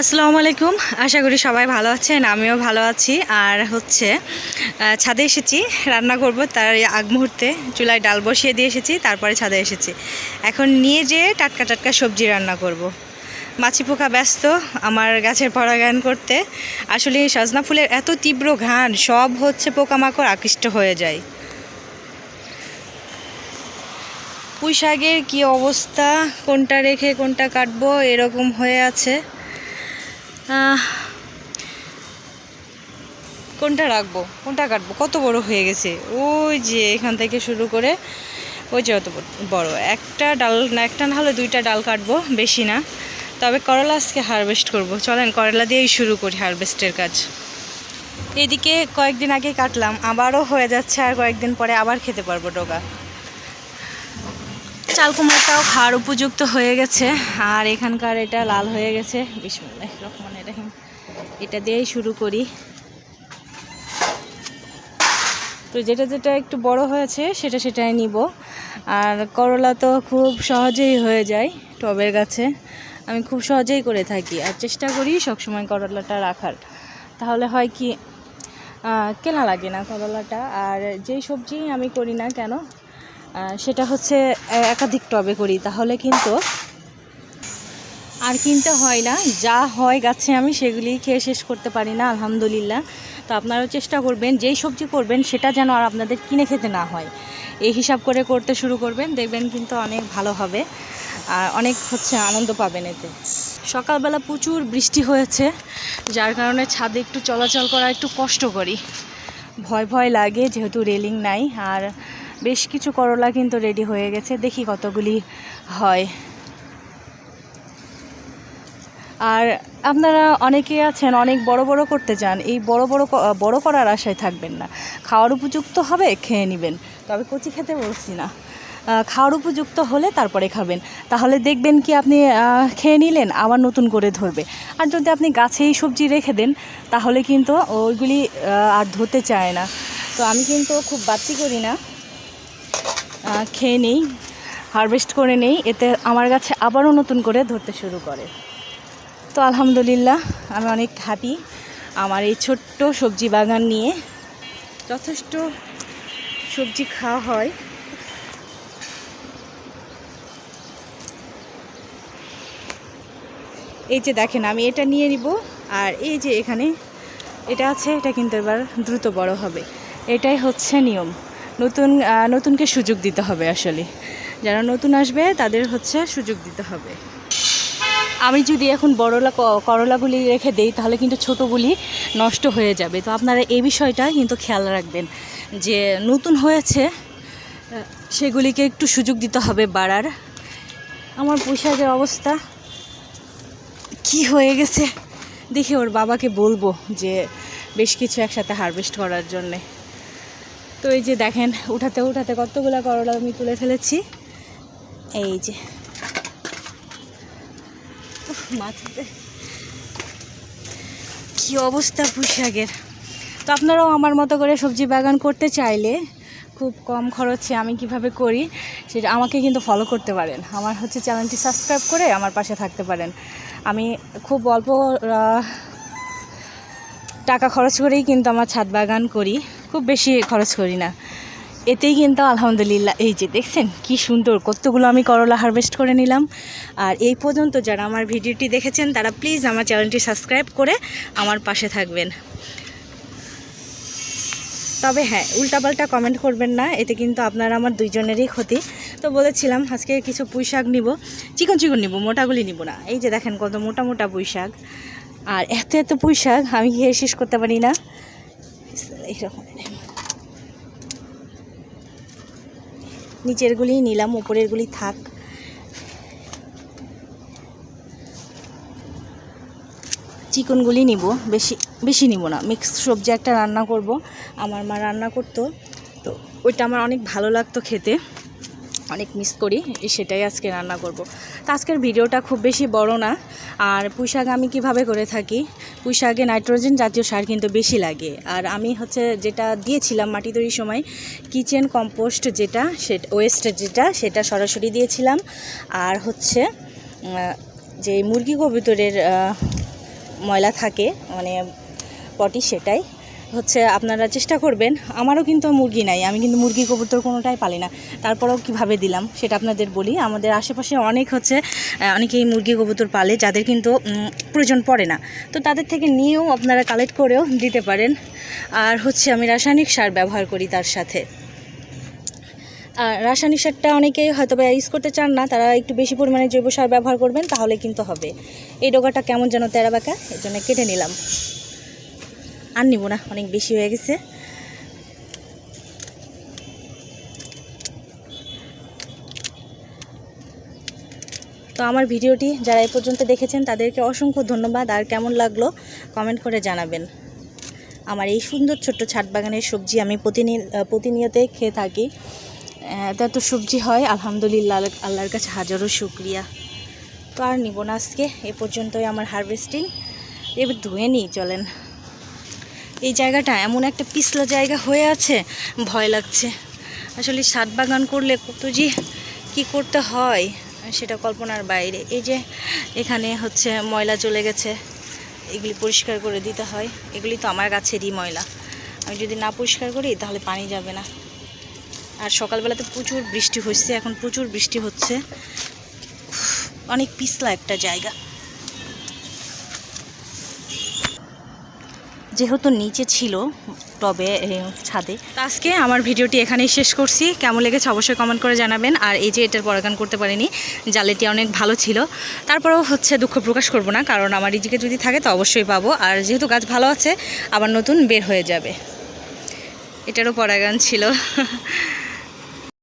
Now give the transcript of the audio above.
আসসালামু আলাইকুম। আশা করি সবাই ভালো আছেন, আমিও ভালো আছি। আর হচ্ছে ছাদে এসেছি, রান্না করব। তার আগ মুহূর্তে চুলায় ডাল বসিয়ে দিয়ে এসেছি, তারপরে ছাদে এসেছি। এখন নিয়ে যেয়ে টাটকা টাটকা সবজি রান্না করব। মাছি পোকা ব্যস্ত, আমার গাছের পরাগায়ন করতে। আসলে সজনা ফুলের এত তীব্র ঘান সব হচ্ছে পোকামাকড় আকৃষ্ট হয়ে যায়। পুঁই শাকের কী অবস্থা? কোনটা রেখে কোনটা কাটবো? এরকম হয়ে আছে। কোনটা রাখব? কোনটা কাটবো? কত বড় হয়ে গেছে? ওই যে এখান থেকে শুরু করে ওই যে অত বড়- একটা ডাল না, একটা না হলে দুইটা ডাল কাটবো, বেশি না। তবে করলা আজকে হারভেস্ট করব। চলেন, করলা দিয়েই শুরু করি হারভেস্টের কাজ। এদিকে কয়েকদিন আগে কাটলাম, আবারও হয়ে যাচ্ছে আর কয়েকদিন পরে আবার খেতে পারব ডোকা চাল কুমড়াটাও খাওয়ার উপযুক্ত হয়ে গেছে। আর এখানকার এটা লাল হয়ে গেছে। বিসমুল্লাহ রহমান রহিম এটা দিয়েই শুরু করি। তো যেটা যেটা একটু বড় হয়েছে, সেটা সেটাই নিব। আর করলা তো খুব সহজেই হয়ে যায় টবের গাছে। আমি খুব সহজেই করে থাকি। আর চেষ্টা করি সবসময় করলাটা রাখার। তাহলে হয় কি কেনা লাগে না করলাটা। আর যেই সবজি আমি করি না কেন সেটা হচ্ছে একাধিক টবে করি, তাহলে কিন্তু আর কিনতে হয় না। যা হয় গাছে আমি সেগুলি খেয়ে শেষ করতে পারি না, আলহামদুলিল্লাহ। তো আপনারাও চেষ্টা করবেন, যেই সবজি করবেন, সেটা যেন আর আপনাদের কিনে খেতে না হয়। এই হিসাব করে করতে শুরু করবেন, দেখবেন কিন্তু অনেক ভালো হবে, আর অনেক হচ্ছে আনন্দ পাবেন এতে। সকালবেলা প্রচুর বৃষ্টি হয়েছে, যার কারণে ছাদে একটু চলাচল করা একটু কষ্ট করি। ভয় ভয় লাগে, যেহেতু রেলিং নাই, আর বেশ কিছু করলা কিন্তু রেডি হয়ে গেছে। দেখি কতগুলি হয়। আর আপনারা অনেকে আছেন, অনেক বড় বড় করতে চান, এই বড় বড় বড় করার আশায় থাকবেন না। খাওয়ার উপযুক্ত হবে, খেয়ে নেবেন। তবে কচি খেতে বলছি না। খাওয়ার উপযুক্ত হলে তারপরে খাবেন। তাহলে দেখবেন কি আপনি খেয়ে নিলেন, আবার নতুন করে ধরবে। আর যদি আপনি গাছেই সবজি রেখে দেন, তাহলে কিন্তু ওইগুলি আর ধরতে চায় না। তো আমি কিন্তু খুব বাড়তি করি না। খেয়ে নেই হারভেস্ট করে নেই, এতে আমার গাছে আবারও নতুন করে ধরতে শুরু করে। তো আলহামদুলিল্লাহ, আমি অনেক হ্যাপি আমার এই ছোট্ট সবজি বাগান নিয়ে যথেষ্ট সবজি খাওয়া হয়। এই যে দেখেন, আমি এটা নিয়ে নিব, আর এই যে এখানে এটা আছে, এটা কিন্তু এবার দ্রুত বড় হবে। এটাই হচ্ছে নিয়ম। নতুন নতুনকে সুযোগ দিতে হবে আসলে। যারা নতুন আসবে, তাদের হচ্ছে সুযোগ দিতে হবে। আমি যদি এখন বড়লা করলাগুলি রেখে দেই, তাহলে কিন্তু ছোটোগুলি নষ্ট হয়ে যাবে। তো আপনারা এই বিষয়টা কিন্তু খেয়াল রাখবেন যে নতুন হয়েছে সেগুলিকে একটু সুযোগ দিতে হবে বাড়ার। আমার পোশাকের অবস্থা কি হয়ে গেছে, দেখে ওর বাবাকে বলব যে বেশ কিছু একসাথে হারভেস্ট করার জন্যে। তো এই যে দেখেন, উঠাতে উঠাতে কতগুলো করলা আমি তুলে ফেলেছি। এই যে। মাথাতে। কি অবস্থা পুঁশাকের তো আপনারাও আমার মতো করে সবজি বাগান করতে চাইলে খুব কম খরচে আমি কীভাবে করি, সেটা আমাকে কিন্তু ফলো করতে পারেন। আমার হচ্ছে চ্যানেলটি সাবস্ক্রাইব করে আমার পাশে থাকতে পারেন। আমি খুব অল্প টাকা খরচ করেই কিন্তু আমার ছাদ বাগান করি। খুব বেশি খরচ করি না। এতেই কিন্তু আলহামদুলিল্লাহ, এই যে দেখছেন কি সুন্দর কতগুলো আমি করলা হারভেস্ট করে নিলাম। আর এই পর্যন্ত যারা আমার ভিডিওটি দেখেছেন, তারা প্লিজ আমার চ্যানেলটি সাবস্ক্রাইব করে আমার পাশে থাকবেন। তবে হ্যাঁ উল্টাপাল্টা কমেন্ট করবেন না, এতে কিন্তু আপনার আমার দুইজনেরই ক্ষতি। তো বলেছিলাম, আজকে কিছু পুঁই শাক নিব। চিকন চিকন নিব, মোটাগুলি নিব না। এই যে দেখেন কত মোটা মোটা পুঁই শাক। আর এত এত পুঁই শাক আমি খেয়ে শেষ করতে পারি না? এইরকম নিচেরগুলি নিলাম উপরেরগুলি থাক। চিকনগুলি নিব, বেশি বেশি নিব না। মিক্স সবজি একটা রান্না করব। আমার মা রান্না করতো, তো ওইটা আমার অনেক ভালো লাগতো খেতে। অনেক মিস করি সেটাই আজকে রান্না করব। তো আজকের ভিডিওটা খুব বেশি বড় না, আর পুঁই শাক আমি কীভাবে করে থাকি? পুঁই শাকে নাইট্রোজেন জাতীয় সার কিন্তু বেশি লাগে। আর আমি হচ্ছে যেটা দিয়েছিলাম মাটি তৈরির সময় কিচেন কম্পোস্ট যেটা সেটা ওয়েস্ট যেটা, সেটা সরাসরি দিয়েছিলাম। আর হচ্ছে যে মুরগি কবুতরের ময়লা থাকে মানে পটি সেটাই হচ্ছে আপনারা চেষ্টা করবেন। আমারও কিন্তু মুরগি নাই, আমি কিন্তু মুরগি কবুতর কোনোটাই পালি না। তারপরেও কীভাবে দিলাম সেটা আপনাদের বলি। আমাদের আশেপাশে অনেক হচ্ছে অনেকেই মুরগি কবুতর পালে, যাদের কিন্তু প্রয়োজন পড়ে না। তো তাদের থেকে নিয়েও আপনারা কালেক্ট করেও দিতে পারেন। আর হচ্ছে আমি রাসায়নিক সার ব্যবহার করি তার সাথে। আর রাসায়নিক সারটা অনেকেই হয়তো বা ইউজ করতে চান না, তারা একটু বেশি পরিমাণে জৈব সার ব্যবহার করবেন, তাহলে কিন্তু হবে। এই ডোগাটা কেমন যেন তেরা বাঁকা এর জন্য কেটে নিলাম। আর নিব না, অনেক বেশি হয়ে গেছে। তো আমার ভিডিওটি যারা এ পর্যন্ত দেখেছেন, তাদেরকে অসংখ্য ধন্যবাদ। আর কেমন লাগল কমেন্ট করে জানাবেন। আমার এই সুন্দর ছোট্ট ছাদ বাগানের সবজি আমি প্রতিনিয়ত খেয়ে থাকি। এত এত সবজি হয়, আলহামদুলিল্লাহ, আল্লাহ- আল্লাহর কাছে হাজারো শুক্রিয়া। তো আর নিব না আজকে, এ পর্যন্তই আমার হারভেস্টিং এবার ধুয়ে নিই, চলেন। এই জায়গাটা এমন একটা পিছলা জায়গা হয়ে আছে, ভয় লাগছে। আসলে ছাদ বাগান করলে কত যে কী করতে হয়, সেটা কল্পনার বাইরে। এই যে এখানে হচ্ছে ময়লা চলে গেছে, এগুলি পরিষ্কার করে দিতে হয়। এগুলি তো আমার গাছেরই ময়লা। আমি যদি না পরিষ্কার করি, তাহলে পানি যাবে না। আর সকালবেলাতে প্রচুর বৃষ্টি হচ্ছে এখন প্রচুর বৃষ্টি হচ্ছে। অনেক পিছলা একটা জায়গা। যেহেতু নিচে ছিল টবে ছাদে। আজকে আমার ভিডিওটি এখানেই শেষ করছি। কেমন লেগেছে অবশ্যই কমেন্ট করে জানাবেন। আর এই যে এটার পরাগান করতে পারিনি জালেটি অনেক ভালো ছিল। তারপরেও হচ্ছে দুঃখ প্রকাশ করব না, কারণ আমার রিজিকে যদি থাকে তো অবশ্যই পাবো। আর যেহেতু গাছ ভালো আছে, আবার নতুন বের হয়ে যাবে। এটারও পরাগান ছিল।